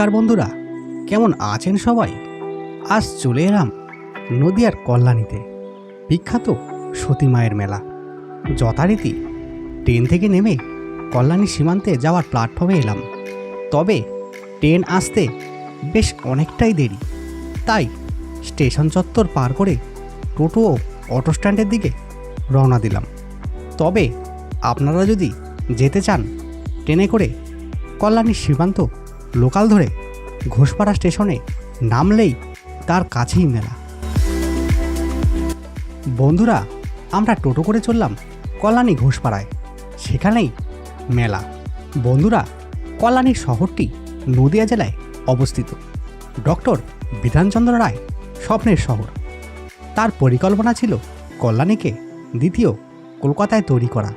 নমস্কার বন্ধুরা, কেমন আছেন সবাই? আজ চলে এলাম নদিয়ার কল্যাণীতে। বিখ্যাত সতী মায়ের মেলা। যথারীতি ট্রেন থেকে নেমে কল্যাণী সীমান্তে যাওয়ার প্ল্যাটফর্মে এলাম। তবে ট্রেন আসতে বেশ অনেকটাই দেরি। তাই স্টেশন চত্বর পার করে টোটো ও অটো স্ট্যান্ডের দিকে রওনা দিলাম। তবে আপনারা যদি যেতে চান, ট্রেনে করে কল্যাণী সীমান্ত লোকাল ধরে ঘোষপাড়া স্টেশনে নামলেই তার কাছেই মেলা। বন্ধুরা, আমরা টোটো করে চললাম কল্যাণী ঘোষপাড়ায়। সেখানেই মেলা। বন্ধুরা, কল্যাণী শহরটি নদিয়া জেলায় অবস্থিত। ডক্টর বিধানচন্দ্র রায় স্বপ্নের শহর। তার পরিকল্পনা ছিল কল্যাণীকে দ্বিতীয় কলকাতায় তৈরি করা।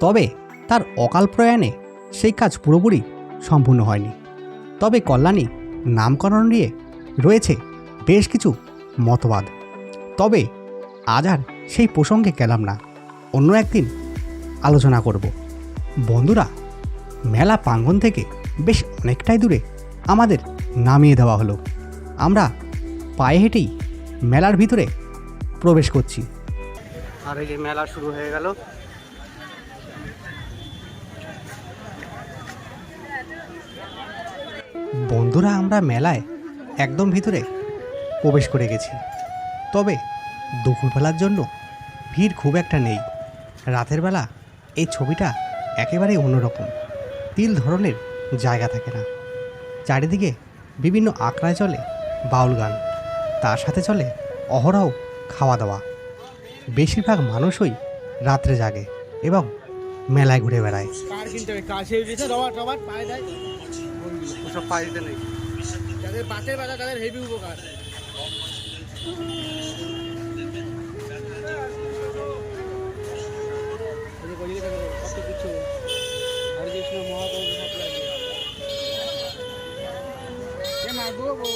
তবে তার অকাল প্রয়াণে সেই কাজ পুরোপুরি সম্পূর্ণ হয়নি। তবে কল্যাণী, নামকরণ নিয়ে রয়েছে বেশ কিছু মতবাদ। তবে আজ আর সেই প্রসঙ্গে গেলাম না, অন্য একদিন আলোচনা করব। বন্ধুরা, মেলা প্রাঙ্গন থেকে বেশ অনেকটাই দূরে আমাদের নামিয়ে দেওয়া হলো। আমরা পায়ে হেঁটেই মেলার ভিতরে প্রবেশ করছি। আর এই যে মেলা শুরু হয়ে গেল। বন্ধুরা আমরা মেলায় একদম ভিতরে প্রবেশ করে গেছি। তবে দুপুরবেলার জন্য ভিড় খুব একটা নেই। রাতের বেলা এই ছবিটা একেবারে অন্যরকম। তিল ধরনের জায়গা থাকে না। চারিদিকে বিভিন্ন আঁকড়ায় চলে বাউল গান। তার সাথে চলে অহরহ খাওয়া দাওয়া বেশিরভাগ মানুষই রাত্রে জাগে এবং মেলায় ঘুরে বেড়ায়। ওসব পাইতে নেই। যাদের ব্যথা তাদের হেভি উপকার। এদিকে ওদিকে দেখো, কত কিছু। হরে কৃষ্ণ মহাপ্রভু সব লাগে এ মা গো গো।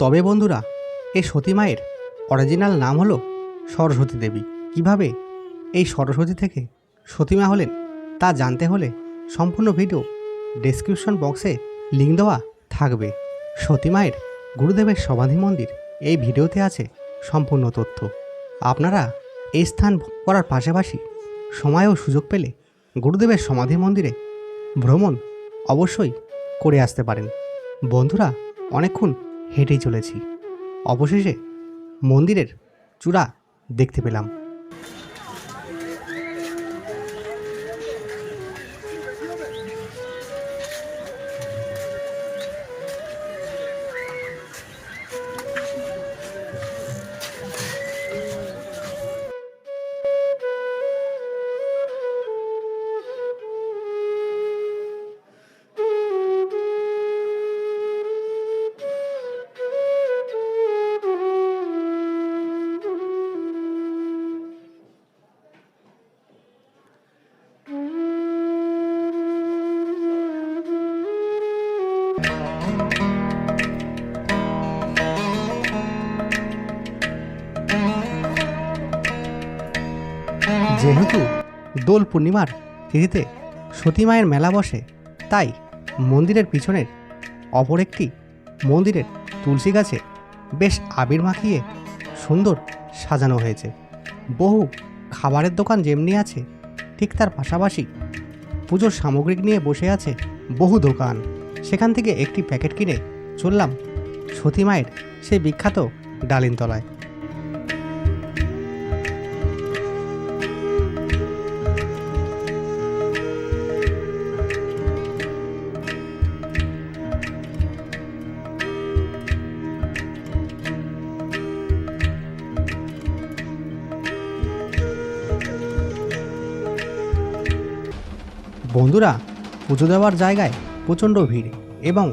তবে বন্ধুরা এই সতী মায়ের অরিজিনাল নাম হলো সরস্বতী দেবী। কীভাবে এই সরস্বতী থেকে সতীমা হলেন, তা জানতে হলে সম্পূর্ণ ভিডিও ডেসক্রিপশন বক্সে লিঙ্ক দেওয়া থাকবে। সতীমায়ের গুরুদেবের সমাধি মন্দির এই ভিডিওতে আছে সম্পূর্ণ তথ্য। আপনারা এই স্থান করার পাশাপাশি সময় ও সুযোগ পেলে গুরুদেবের সমাধি মন্দিরে ভ্রমণ অবশ্যই করে আসতে পারেন। বন্ধুরা, অনেকক্ষণ হেঁটেই চলেছি। অবশেষে মন্দিরের চূড়া দেখতে পেলাম। যেহেতু দোল পূর্ণিমার তিথিতে সতী মায়ের মেলা বসে, তাই মন্দিরের পিছনের অপর একটি মন্দিরের তুলসী গাছে বেশ আবির মাখিয়ে সুন্দর সাজানো হয়েছে। বহু খাবারের দোকান যেমনি আছে, ঠিক তার পাশাপাশি পুজোর সামগ্রিক নিয়ে বসে আছে বহু দোকান। সেখান থেকে একটি প্যাকেট কিনে চললাম সতী মায়ের সেই বিখ্যাত ডালিমতলায়। বন্ধুরা, পুজো দেওয়ার জায়গায় প্রচণ্ড ভিড় এবং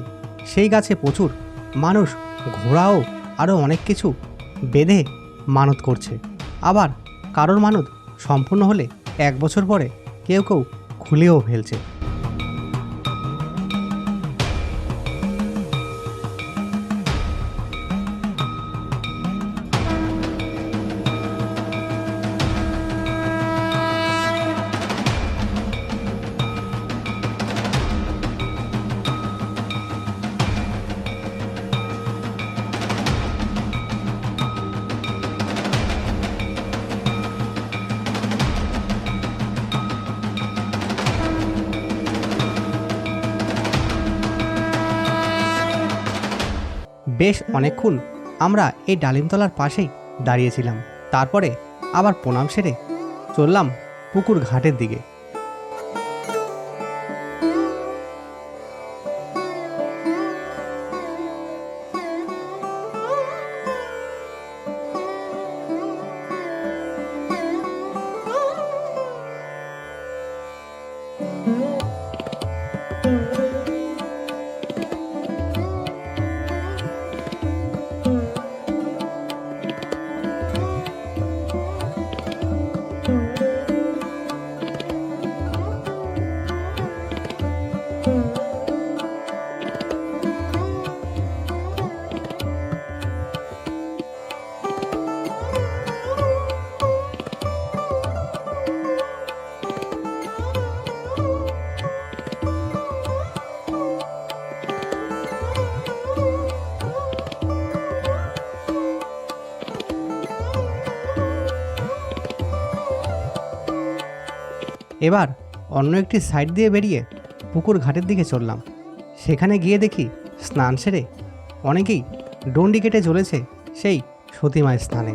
সেই গাছে প্রচুর মানুষ ঘোড়াও আরও অনেক কিছু বেঁধে মানত করছে। আবার কারোর মানত সম্পূর্ণ হলে এক বছর পরে কেউ কেউ খুলেও ফেলছে। বেশ অনেকক্ষণ আমরা এই ডালিমতলার পাশেই দাঁড়িয়েছিলাম। তারপরে আবার প্রণাম সেরে চললাম পুকুর ঘাটের দিকে। এবার অন্য একটি সাইড দিয়ে বেরিয়ে পুকুর ঘাটের দিকে চললাম। সেখানে গিয়ে দেখি স্নান সেরে অনেকেই ডন্ডি কেটে চলেছে সেই সতীমায়ের স্থানে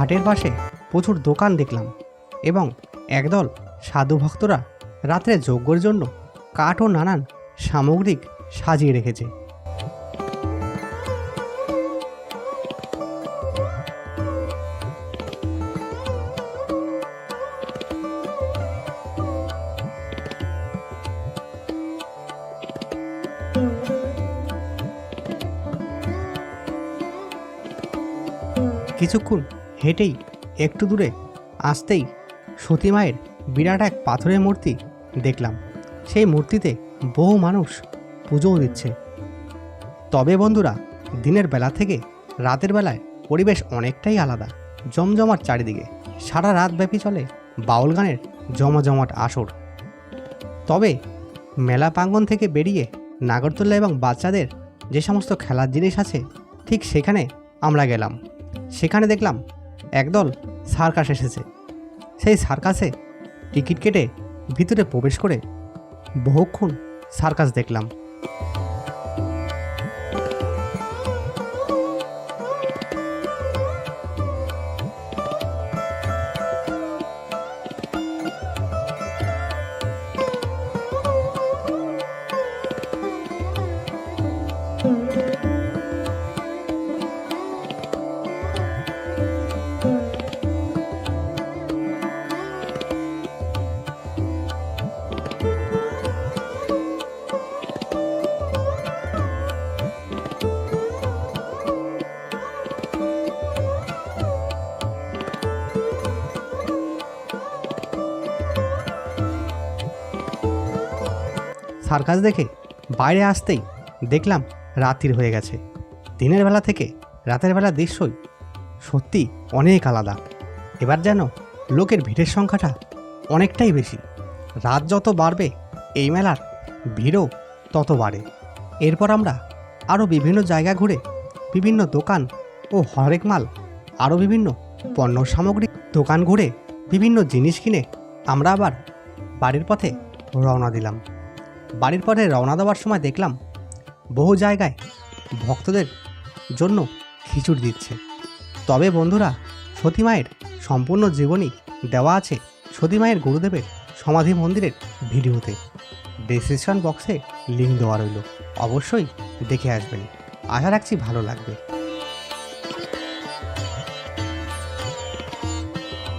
ঘাটের পাশে প্রচুর দোকান দেখলাম এবং একদল সাধু ভক্তরা রাত্রে যজ্ঞর জন্য কাঠ ও নানান সামগ্রিক সাজিয়ে রেখেছে। কিছুক্ষণ হেঁটেই একটু দূরে আসতেই সতী মায়ের বিরাট এক পাথরের মূর্তি দেখলাম। সেই মূর্তিতে বহু মানুষ পুজোও দিচ্ছে। তবে বন্ধুরা, দিনের বেলা থেকে রাতের বেলায় পরিবেশ অনেকটাই আলাদা। জমজমাট চারিদিকে সারা রাত ব্যাপী চলে বাউল গানের জমজমাট আসর। তবে মেলা প্রাঙ্গন থেকে বেরিয়ে নাগরদোল্লা এবং বাচ্চাদের যে সমস্ত খেলার জিনিস আছে, ঠিক সেখানে আমরা গেলাম। সেখানে দেখলাম একদল সার্কাস এসেছে। সেই সার্কাসে টিকিট কেটে ভিতরে প্রবেশ করে বহুক্ষণ সার্কাস দেখলাম। সার্কাস দেখে বাইরে আসতেই দেখলাম রাত্রির হয়ে গেছে। দিনের বেলা থেকে রাতের বেলা দৃশ্যই সত্যি অনেক আলাদা। এবার যেন লোকের ভিড়ের সংখ্যাটা অনেকটাই বেশি। রাত যত বাড়বে, এই মেলার ভিড়ও তত বাড়ে। এরপর আমরা আরও বিভিন্ন জায়গা ঘুরে বিভিন্ন দোকান ও হরেক মাল, আরও বিভিন্ন পণ্য সামগ্রী দোকান ঘুরে বিভিন্ন জিনিস কিনে আমরা আবার বাড়ির পথে রওনা দিলাম। বাড়ির পথে রওনা দেওয়ার সময় দেখলাম বহু জায়গায় ভক্তদের জন্য খিচুড়ি দিচ্ছে। তবে বন্ধুরা, সতী মায়ের সম্পূর্ণ জীবনী দেওয়া আছে সতী মায়ের গুরুদেবের সমাধি মন্দিরের ভিডিওতে। ডিসক্রিপশন বক্সে লিঙ্ক দেওয়া রইল। অবশ্যই দেখে আসবেন। আশা রাখছি ভালো লাগবে।